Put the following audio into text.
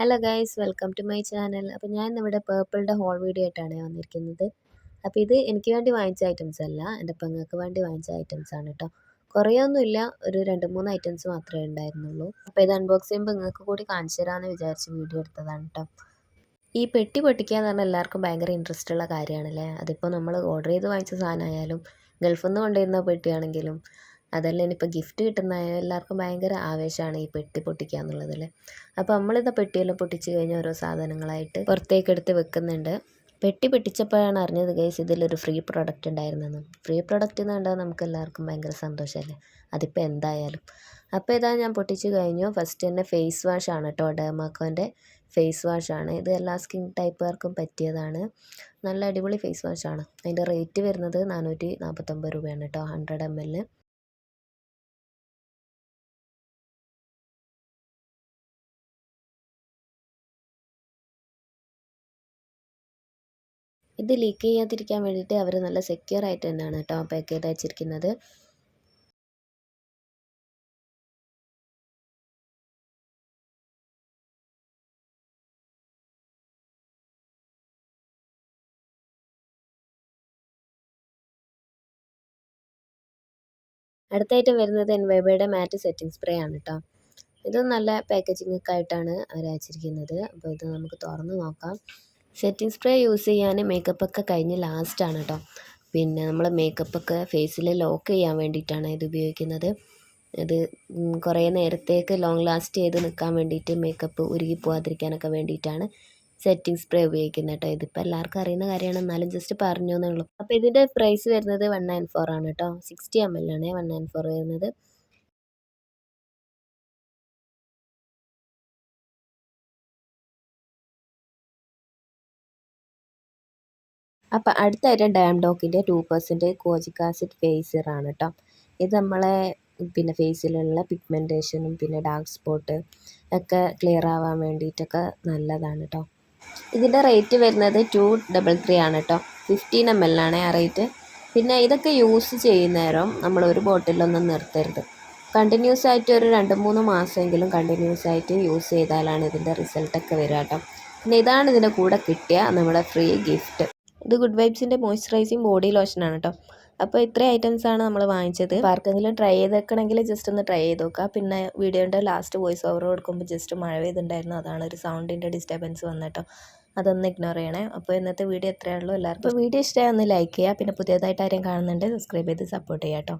Hello guys welcome to my channel അപ്പോൾ ഞാൻ ഇന്നിവിടെ പേർപ്പിളിന്റെ ഹോൾ വീഡിയോ ആയിട്ടാണ് വന്നിരിക്കുന്നത്. അപ്പോൾ ഇത് എനിക്ക് വേണ്ടി വാങ്ങിച്ച ഐറ്റംസ് അല്ല. എന്റെ പെങ്ങൾക്ക് വേണ്ടി വാങ്ങിച്ച ഐറ്റംസ് ആണ് കേട്ടോ കുറേയൊന്നുമില്ല ഒരു രണ്ട് മൂന്ന് ഐറ്റംസ് മാത്രമേ ഉണ്ടായിരുന്നുള്ളൂ. അപ്പോൾ ഇത് അൺബോക്സ് ചെയ്യുമ്പോൾ നിങ്ങൾക്ക് കൂടി കാണിച്ചു തരാമെന്ന് വിചാരിച്ച് വീഡിയോ എടുത്തതാണ് കേട്ടോ ഈ പെട്ടി പൊട്ടിക്കുക എന്ന് പറഞ്ഞാൽ എല്ലാവർക്കും ഭയങ്കര ഇൻട്രസ്റ്റ് ഉള്ള കാര്യമാണല്ലേ അതിപ്പോൾ നമ്മൾ ഓർഡർ ചെയ്ത് വാങ്ങിച്ച സാധനമായാലും ഗൾഫിൽ നിന്ന് കൊണ്ടുവരുന്ന പെട്ടിയാണെങ്കിലും അതല്ല ഇനിയിപ്പോൾ ഗിഫ്റ്റ് കിട്ടുന്ന എല്ലാവർക്കും ഭയങ്കര ആവേശമാണ് ഈ പെട്ടി പൊട്ടിക്കുക എന്നുള്ളതിൽ അപ്പോൾ നമ്മളിത് പെട്ടിയെല്ലാം പൊട്ടിച്ച് കഴിഞ്ഞ് ഓരോ സാധനങ്ങളായിട്ട് പുറത്തേക്ക് എടുത്ത് വെക്കുന്നുണ്ട്. പെട്ടി പൊട്ടിച്ചപ്പോഴാണ് അറിഞ്ഞത് ഗൈസ് ഇതിലൊരു ഫ്രീ പ്രൊഡക്റ്റ് ഉണ്ടായിരുന്നെന്ന് ഫ്രീ പ്രൊഡക്റ്റ് എന്ന് കണ്ടാൽ നമുക്ക് എല്ലാവർക്കും ഭയങ്കര സന്തോഷമല്ലേ? അതിപ്പോൾ എന്തായാലും. അപ്പോൾ ഇതാ ഞാൻ പൊട്ടിച്ച് കഴിഞ്ഞു. ഫസ്റ്റ് തന്നെ ഫേസ് വാഷ് ആണ് കേട്ടോ ഡേമാക്കോന്റെ ഫേസ് വാഷാണ് ഇത് എല്ലാ സ്കിൻ ടൈപ്പുകാർക്കും പറ്റിയതാണ്. നല്ല അടിപൊളി ഫേസ് വാഷാണ് അതിന്റെ റേറ്റ് വരുന്നത് നാനൂറ്റി നാൽപ്പത്തൊമ്പത് രൂപയാണ് കേട്ടോ ഹൺഡ്രഡ് എം എല്ലിന് ഇത് ലീക്ക് ചെയ്യാതിരിക്കാൻ വേണ്ടിയിട്ട് അവർ നല്ല സെക്യൂർ ആയിട്ട് തന്നെയാണ് കേട്ടോ പാക്ക് ചെയ്ത് വെച്ചിരിക്കുന്നത്. അടുത്തായിട്ട് വരുന്നത് എൻവൈബയുടെ മാറ്റ് സെറ്റിംഗ് സ്പ്രേ ആണ് കേട്ടോ. ഇത് നല്ല പാക്കേജിംഗ് ഒക്കെ ആയിട്ടാണ് അവർ അയച്ചിരിക്കുന്നത് അപ്പോൾ ഇത് നമുക്ക് തുറന്ന് നോക്കാം. സെറ്റിംഗ് സ്പ്രേ യൂസ് ചെയ്യാൻ മേക്കപ്പൊക്കെ കഴിഞ്ഞ് ലാസ്റ്റാണ് കേട്ടോ പിന്നെ നമ്മൾ മേക്കപ്പൊക്കെ ഫേസിൽ ലോക്ക് ചെയ്യാൻ വേണ്ടിയിട്ടാണ് ഇത് ഉപയോഗിക്കുന്നത്. ഇത് കുറേ നേരത്തേക്ക് ലോങ് ലാസ്റ്റ് ചെയ്ത് നിൽക്കാൻ വേണ്ടിയിട്ട് മേക്കപ്പ് ഉരുകി പോകാതിരിക്കാനൊക്കെ വേണ്ടിയിട്ടാണ് സെറ്റിംഗ് സ്പ്രേ ഉപയോഗിക്കുന്നത് കേട്ടോ ഇതിപ്പോൾ എല്ലാവർക്കും അറിയുന്ന കാര്യമാണ്. എന്നാലും ജസ്റ്റ് പറഞ്ഞു എന്നുള്ളൂ അപ്പോൾ ഇതിന്റെ പ്രൈസ് വരുന്നത് വൺ നയൻ ഫോർ ആണ് കേട്ടോ സിക്സ്റ്റി എം എൽ ആണ് വൺ നയൻ ഫോർ വരുന്നത്. അപ്പം അടുത്ത ഡാം ഡോക്കിന്റെ ടു പെർസെന്റ് കോജിക് ആസിഡ് ഫേസറാണ് കേട്ടോ ഇത് നമ്മളെ പിന്നെ ഫേസിലുള്ള പിഗ്മെന്റേഷനും പിന്നെ ഡാർക്ക് സ്പോട്ട് ഒക്കെ ക്ലിയർ ആവാൻ വേണ്ടിയിട്ടൊക്കെ നല്ലതാണ് കേട്ടോ ഇതിന്റെ റേറ്റ് വരുന്നത് ടു ഡബിൾ ത്രീ ആണ് കേട്ടോ ഫിഫ്റ്റീൻ എം എൽ ആണ് ആ റേറ്റ് പിന്നെ ഇതൊക്കെ യൂസ് ചെയ്യുന്നേരം നമ്മൾ ഒരു ബോട്ടിലൊന്നും നിർത്തരുത്. കണ്ടിന്യൂസ് ആയിട്ട് ഒരു രണ്ട് മൂന്ന് മാസമെങ്കിലും കണ്ടിന്യൂസ് ആയിട്ട് യൂസ് ചെയ്താലാണ് ഇതിന്റെ റിസൾട്ടൊക്കെ വരിക കേട്ടോ പിന്നെ ഇതാണ് ഇതിന്റെ കൂടെ കിട്ടിയ നമ്മുടെ ഫ്രീ ഗിഫ്റ്റ് ഇത് ഗുഡ് വൈബ്സിന്റെ മോയ്സ്ചറൈസിങ് ബോഡി ലോഷനാണ് കേട്ടോ അപ്പോൾ ഇത്രയും ഐറ്റംസാണ് നമ്മൾ വാങ്ങിച്ചത്. ആർക്കെങ്കിലും ട്രൈ ചെയ്ത് വെക്കണമെങ്കിൽ ജസ്റ്റ് ഒന്ന് ട്രൈ ചെയ്ത് നോക്കുക പിന്നെ വീഡിയോന്റെ ലാസ്റ്റ് വോയിസ് ഓവർ കൊടുക്കുമ്പോൾ ജസ്റ്റ് മഴ പെയ്തുണ്ടായിരുന്നു. അതാണ് ഒരു സൗണ്ടിന്റെ ഡിസ്റ്റർബൻസ് വന്നിട്ടോ അതൊന്ന് ഇഗ്നോർ ചെയ്യണേ. അപ്പോൾ ഇന്നത്തെ വീഡിയോ എത്രയാണല്ലോ എല്ലാവർക്കും വീഡിയോ ഇഷ്ടമായി ഒന്ന് ലൈക്ക് ചെയ്യുക. പിന്നെ പുതിയതായിട്ട് ആരെയും കാണുന്നുണ്ട് സബ്സ്ക്രൈബ് ചെയ്ത് സപ്പോർട്ട് ചെയ്യാം കേട്ടോ